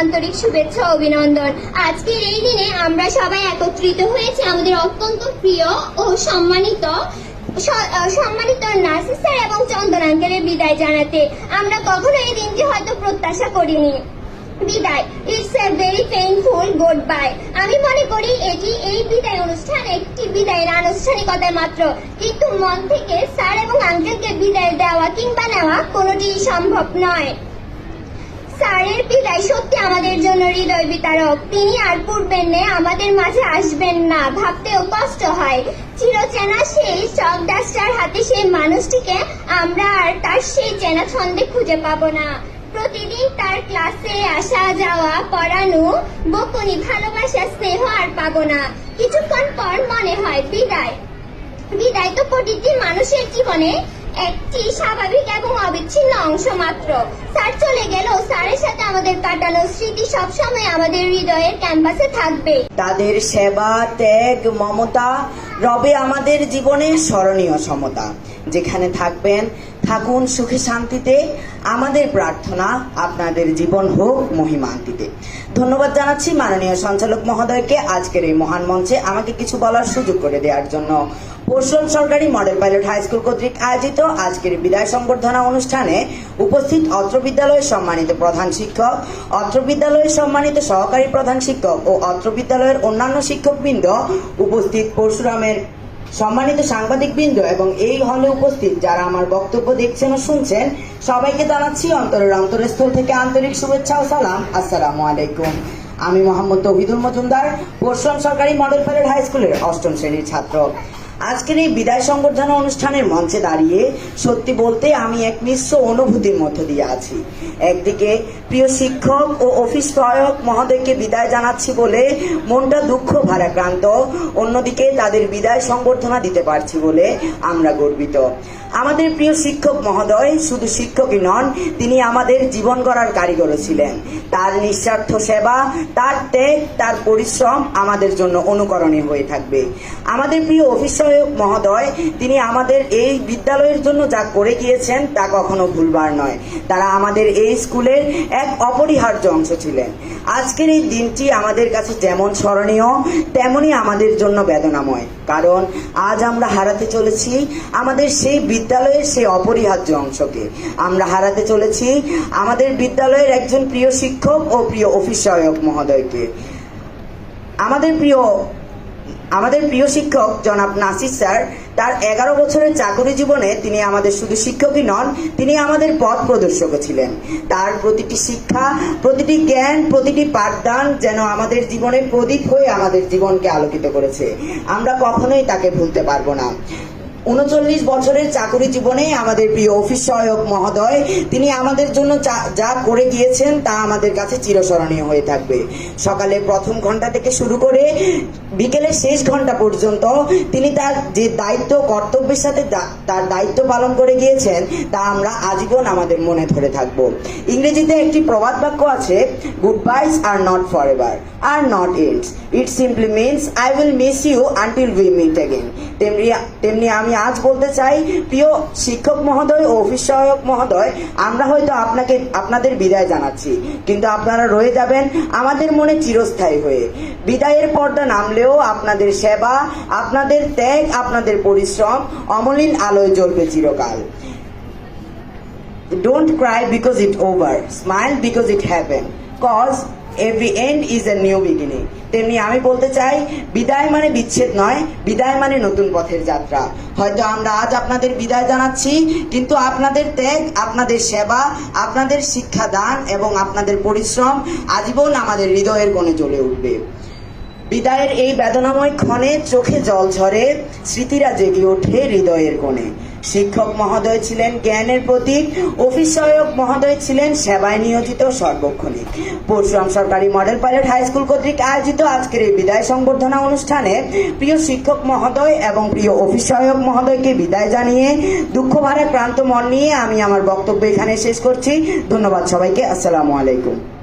আন্তরিক শুভেচ্ছা, অভিনন্দন। আজকের এই দিনে আমরা সবাই একত্রিত হয়েছি আমাদের অত্যন্ত প্রিয় ও সম্মানিত সম্মানিত নার্সিস স্যার এবং চন্দন আঙ্কেলের বিদায় জানাতে। আমরা কখনো এই দিনটি হয়তো প্রত্যাশা করিনি। বিদায়। It's a very painful goodbye আমি মনে করি এটি এই বিদায় অনুষ্ঠান একটি বিদায়ের আনুষ্ঠানিকতা মাত্র। কিন্তু মন থেকে স্যার এবং আঙ্কেলকে বিদায় দেওয়া কিংবা নেওয়া কোনোটি সম্ভব নয়। স্যারের বিদায় সত্যি আমাদের জন্য হৃদয় বিতারক। তিনি আর পূর্বের নে, আমাদের মাঝে আসবেন না। ভাবতেও কষ্ট হয়। চিরচেনা সেই চক ডাস্টার হাতে সেই মানুষটিকে আমরা আর তার সেই চেনা ছন্দে খুঁজে পাবো না। প্রতিদিন তার ক্লাসে আসা যাওয়া পড়ানো, বকুনি ভালোবাসা, স্নেহ আর পাবো না। কিছুক্ষণ পর মনে হয়, বিদায়। বিদায় তো প্রতিটি মানুষের জীবনে একটি স্বাভাবিক এবং অবিচ্ছিন্ন অংশ মাত্র। স্যার চলে গেল স্যারের সাথে আমাদের কাটানো স্মৃতি সবসময় আমাদের হৃদয়ের ক্যাম্পাসে থাকবে। তাদের সেবা, ত্যাগ, মমতা, রবে আমাদের জীবনের স্মরণীয় সমতা। যেখানে থাকবেন থাকুন সুখে শান্তিতে। আমাদের প্রার্থনা আপনাদের জীবন হোক মহিমান্তিতে। ধন্যবাদ জানাচ্ছি মাননীয় সঞ্চালক মহোদয়কে আজকের এই মহান মঞ্চে আমাকে কিছু বলার সুযোগ করে দেওয়ার জন্য। পশ্চিম সরকারি মডেল পাইলট হাই স্কুল কর্তৃক আয়োজিত আজকের বিদায় সংবর্ধনা অনুষ্ঠানে উপস্থিত অত্র বিদ্যালয়ের সম্মানিত প্রধান শিক্ষক, অত্র বিদ্যালয়ের সম্মানিত সহকারী প্রধান শিক্ষক ও অত্র বিদ্যালয়ের অন্যান্য শিক্ষকবৃন্দ উপস্থিত পরশুরামের সম্মানিত সাংবাদিক বৃন্দ এবং এই হলে উপস্থিত যারা আমার বক্তব্য দেখছেন ও শুনছেন, সবাইকে জানাচ্ছি অন্তরের অন্তরস্থল থেকে আন্তরিক শুভেচ্ছা ও সালাম। আসসালামু আলাইকুম। আমি মোহাম্মদ তহিদুল মজুমদার পশ্চিম সরকারি মডেল ফেলের হাই স্কুলের অষ্টম শ্রেণির ছাত্র। আজকের এই বিদায় সংবর্ধনা অনুষ্ঠানের মঞ্চে দাঁড়িয়ে সত্যি বলতে আমি এক মিশ্র অনুভূতির মধ্য দিয়ে আছি। একদিকে প্রিয় শিক্ষক ও অফিস সহায়ক মহোদয়কে বিদায় জানাচ্ছি বলে মনটা দুঃখ ভারাক্রান্ত, অন্যদিকে তাদের বিদায় সংবর্ধনা দিতে পারছি বলে আমরা গর্বিত। আমাদের প্রিয় শিক্ষক মহোদয় শুধু শিক্ষকই নন, তিনি আমাদের জীবন গড়ার কারিগরও ছিলেন। তার নিঃস্বার্থ সেবা, তার ত্যাগ, তার পরিশ্রম আমাদের জন্য অনুকরণীয় হয়ে থাকবে। আমাদের প্রিয় অফিস সহায়ক মহোদয়, তিনি আমাদের এই বিদ্যালয়ের জন্য যা করে গিয়েছেন তা কখনো ভুলবার নয়। তারা আমাদের এই স্কুলের এক অপরিহার্য অংশ ছিলেন। আজকের এই দিনটি আমাদের কাছে যেমন স্মরণীয়, তেমনই আমাদের জন্য বেদনাময়। কারণ আজ আমরা হারাতে চলেছি আমাদের সেই বিদ্যালয়ের সেই অপরিহার্য অংশকে। আমরা হারাতে চলেছি আমাদের বিদ্যালয়ের একজন প্রিয় শিক্ষক ও প্রিয় অফিস সহায়ক মহোদয়কে। আমাদের প্রিয় আমাদের প্রিয় শিক্ষক জনাব নাসির স্যার, তার এগারো বছরের চাকরি জীবনে তিনি আমাদের শুধু শিক্ষকই নন, তিনি আমাদের পথ প্রদর্শক ছিলেন। তার প্রতিটি শিক্ষা, প্রতিটি জ্ঞান, প্রতিটি পাঠদান যেন আমাদের জীবনে প্রদীপ হয়ে আমাদের জীবনকে আলোকিত করেছে। আমরা কখনোই তাকে ভুলতে পারব না। উনচল্লিশ বছরের চাকরি জীবনে আমাদের প্রিয় অফিস সহায়ক মহোদয়, তিনি আমাদের জন্য যা- করে গিয়েছেন তা আমাদের কাছে চিরস্মরণীয় হয়ে থাকবে। সকালে প্রথম ঘণ্টা থেকে শুরু করে বিকেলের শেষ ঘণ্টা পর্যন্ত তিনি তার যে দায়িত্ব, কর্তব্যের সাথে তার দায়িত্ব পালন করে গিয়েছেন, তা আমরা আজীবন আমাদের মনে ধরে থাকব। ইংরেজিতে একটি প্রবাদ বাক্য আছে goodbyes are not forever are not it's. It simply means, I will miss you until we meet again তেমনি তেমনি আমি আজ বলতে চাই, প্রিয় শিক্ষক মহোদয় ও অফিস সহায়ক মহোদয়, আমরা হয়তো আপনাকে, আপনাদের বিদায় জানাচ্ছি, কিন্তু আপনারা রয়ে যাবেন আমাদের মনে চিরস্থায়ী হয়ে বিদায়ের পর্দা নামলেও আপনাদের সেবা, আপনাদের ত্যাগ, আপনাদের পরিশ্রম, অমলিন আলোয় জ্বলবে চিরকাল Don't cry because it's over. Smile because it happened. Cause every end is a new beginning. তেমনি আমি বলতে চাই, বিদায় মানে বিচ্ছেদ নয়, বিদায় মানে নতুন পথের যাত্রা হয়তো আমরা আজ আপনাদের বিদায় জানাচ্ছি, কিন্তু আপনাদের ত্যাগ, আপনাদের সেবা, আপনাদের শিক্ষাদান এবং আপনাদের পরিশ্রম আজীবন আমাদের হৃদয়ের কোণে জ্বলে উঠবে বিদায়ের এই বেদনাময় ক্ষণে চোখে জল ঝরে, স্মৃতিরা জেগে ওঠে হৃদয়ের কোণে শিক্ষক মহোদয় ছিলেন জ্ঞানের প্রতীক অফিস সহায়ক মহোদয় ছিলেন সেবায় নিয়োজিত সর্বক্ষণিক। পরশুরাম সরকারি মডেল পাইলট হাই স্কুল কর্তৃক আয়োজিত আজকের এই বিদায় সংবর্ধনা অনুষ্ঠানে প্রিয় শিক্ষক মহোদয় এবং প্রিয় অফিস সহায়ক মহোদয়কে বিদায় জানিয়ে দুঃখ ভারাক্রান্ত মন নিয়ে আমি আমার বক্তব্য এখানে শেষ করছি। ধন্যবাদ সবাইকে। আসসালামু আলাইকুম।